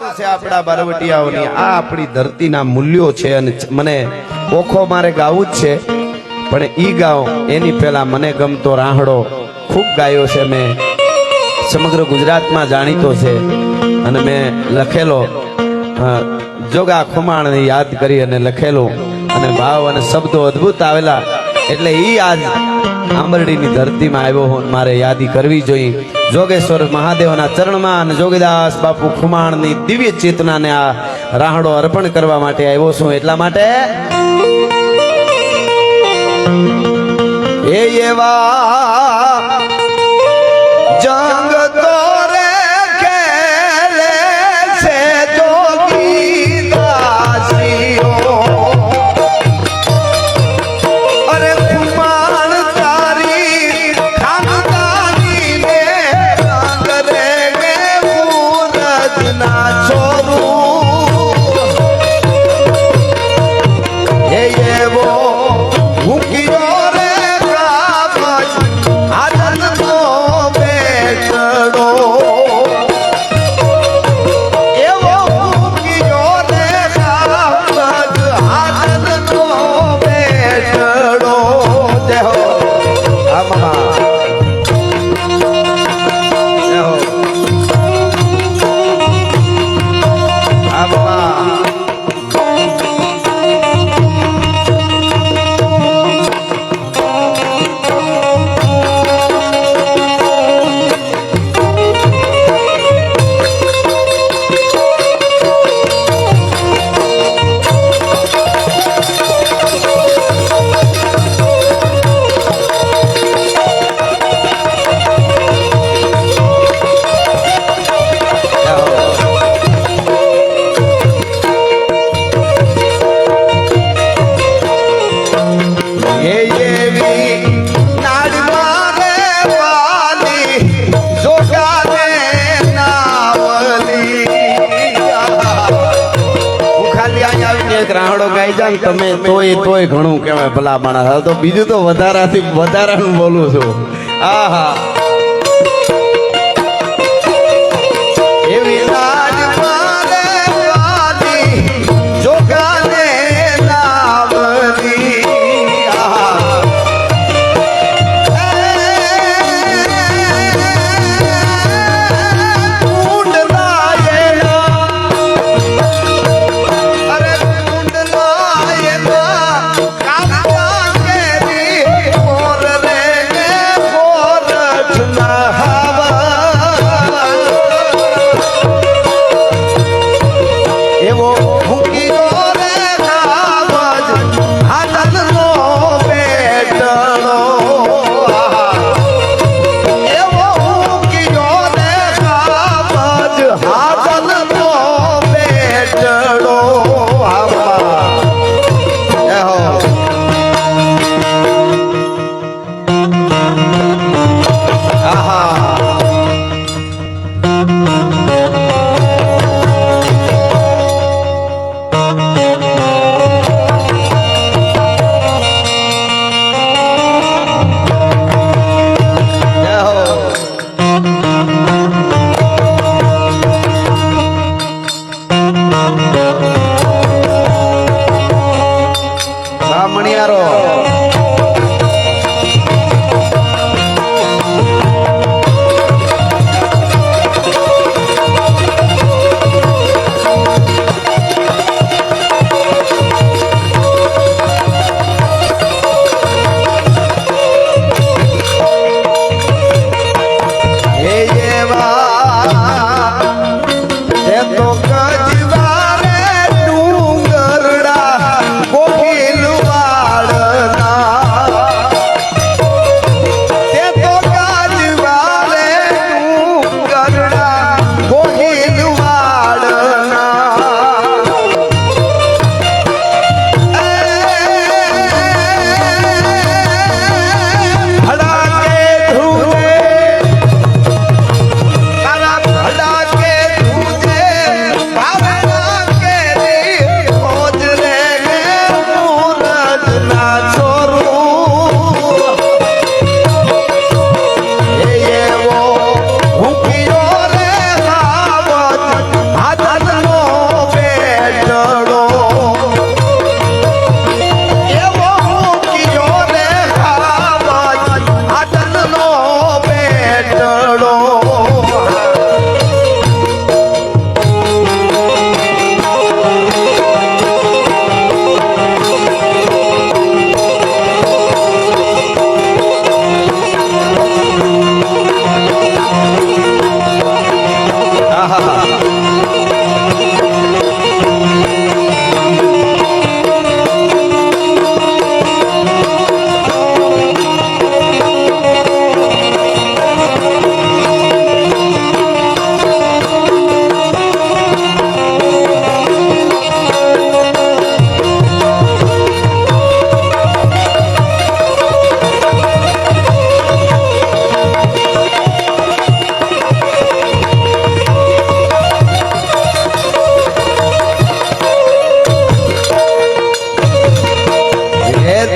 વાતો છે આપણા બરવટિયાઓની. આ આપણી ધરતીના મૂલ્યો છે અને મને ઓખો મારે ગાવું જ છે. પણ ઈ ગાવ એની પહેલા મને ગમતો રાહડો ખૂબ ગાયો છે મેં. સમગ્ર ગુજરાતમાં જાણીતો છે. અને મેં લખેલો જોગા ખુમાણને યાદ કરી અને લખેલો. અને ભાવ અને શબ્દો અદ્ભુત આવેલા. એટલે ઈ આજ આંબરડીની ધરતીમાં આવ્યો હું મારે યાદી કરવી જોઈએ. જોગેશ્વર મહાદેવના ચરણમાં અને જોગીદાસ બાપુ ખુમાણની દિવ્ય ચેતનાને આ રાહડો અર્પણ કરવા માટે આવ્યો છું. એટલા માટે એ એવા ને તમે તોય તોય ઘણું કહેવાય ભલા માણસ. હવે તો બીજું તો વધારાથી વધારાનું બોલું છું. આહા. એવી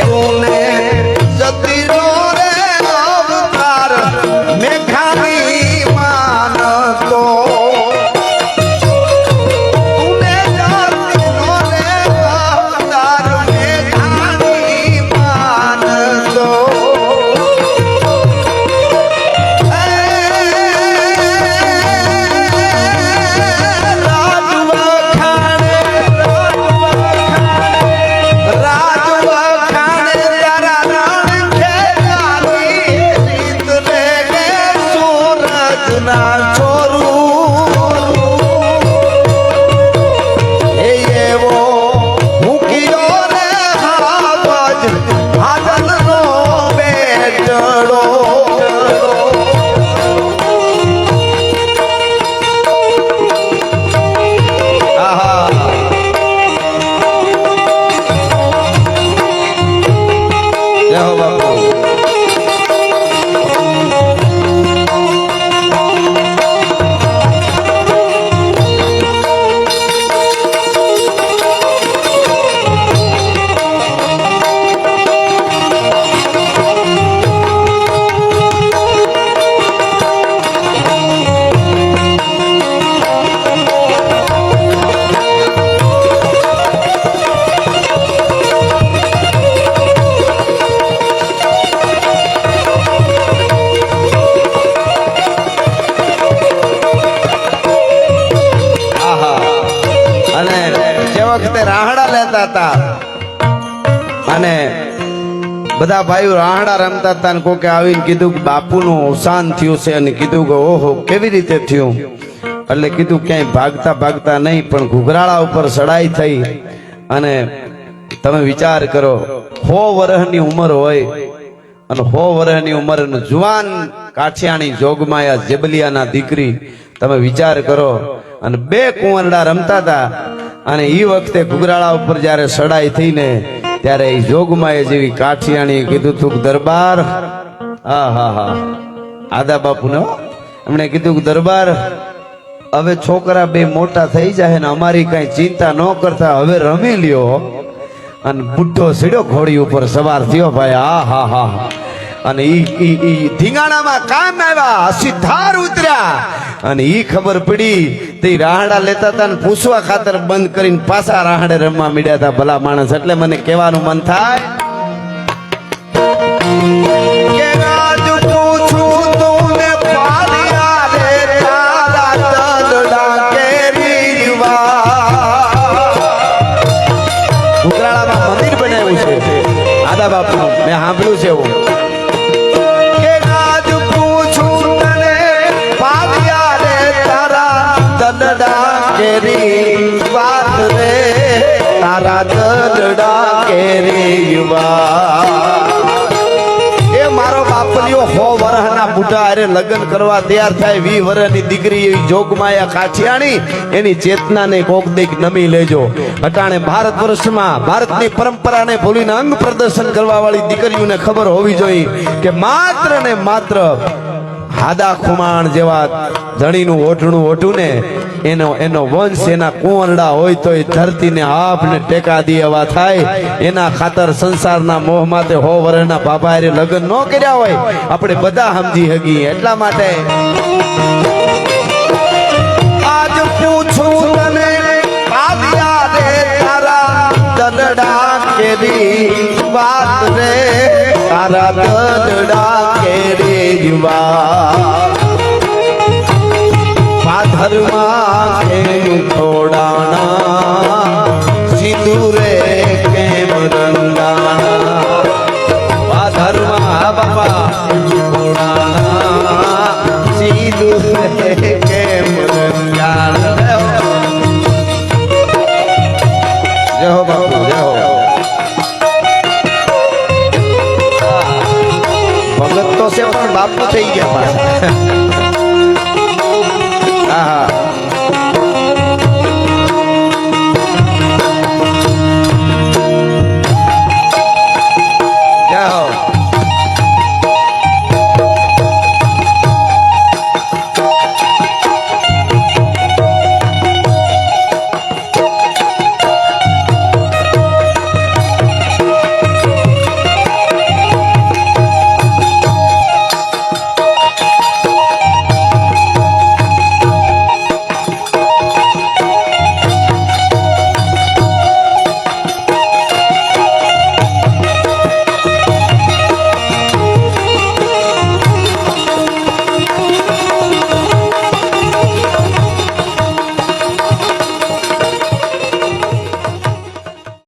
তুলে બધા ભાઈઓ રાહડા રમતા હતા અને કોકે આવીને કીધું બાપુનું અવસાન થયું છે અને કીધું કે ઓહો, કેવી રીતે થયું? એટલે કીધું ક્યાંય ભાગતા ભાગતા નહીં, પણ ઘુઘરાળા ઉપર સડાઈ થઈ અને તમે વિચાર કરો, હો વર્ષની ઉંમર હોય અને હો વર્ષની ઉંમર જુવાન કાઠિયાણી જોગમાયા જેબલિયાના દીકરી, તમે વિચાર કરો. અને બે કુંવરડા રમતા હતા અને એ વખતે ઘુઘરાળા ઉપર જ્યારે સડાઈ થઈને ત્યારે એ જોગમાએ જેવી કાઠિયાણી કીધું તું દરબાર હા હા હા આદા બાપુને. એમણે કીધું દરબાર, હવે છોકરા બે મોટા થઈ જાય ને અમારી કઈ ચિંતા ન કરતા, હવે રમી લ્યો અને બુઢો સીડો ઘોડી ઉપર સવાર થયો ભાઈ આ હા હા. અને ઈ ઈ ધીંગાણામાં કામ આવ્યા સિદ્ધાર ઉતર્યા અને એ ખબર પડી, તે રાહડા લેતા હતા ને પૂછવા ખાતર બંધ કરીને પાછા રાહડે રમવા મીડ્યા હતા ભલા માણસ. એટલે મને કહેવાનું મન થાય, કે લગ્ન કરવા તૈયાર થાય, વી વરહની દીકરી એવી જોગમાયા કાઠિયાણી એની ચેતનાને કોક દેખ નમી લેજો. અટાણે ભારત વર્ષમાં ભારતની પરંપરાને ભૂલીને અંગ પ્રદર્શન કરવા વાળી દીકરીઓને ખબર હોવી જોઈએ કે માત્ર ને માત્ર હાદા ખુમાણ જેવા ધણીનું ઓઢણું ઓઢું ને એનો એનો વંશ, એના કુંવરડા હોય તો એ ધરતીને આપને ટેકા દે એવા થાય. એના ખાતર સંસારના મોહ માટે હો બાપા લગ્ન ન કર્યા હોય. આપણે બધા સમજી હગી એટલા માટે પાથરમાં સિંદૂરે કેમ રંગાણા પાથરમાં બાપા. સીધું સિંદૂરે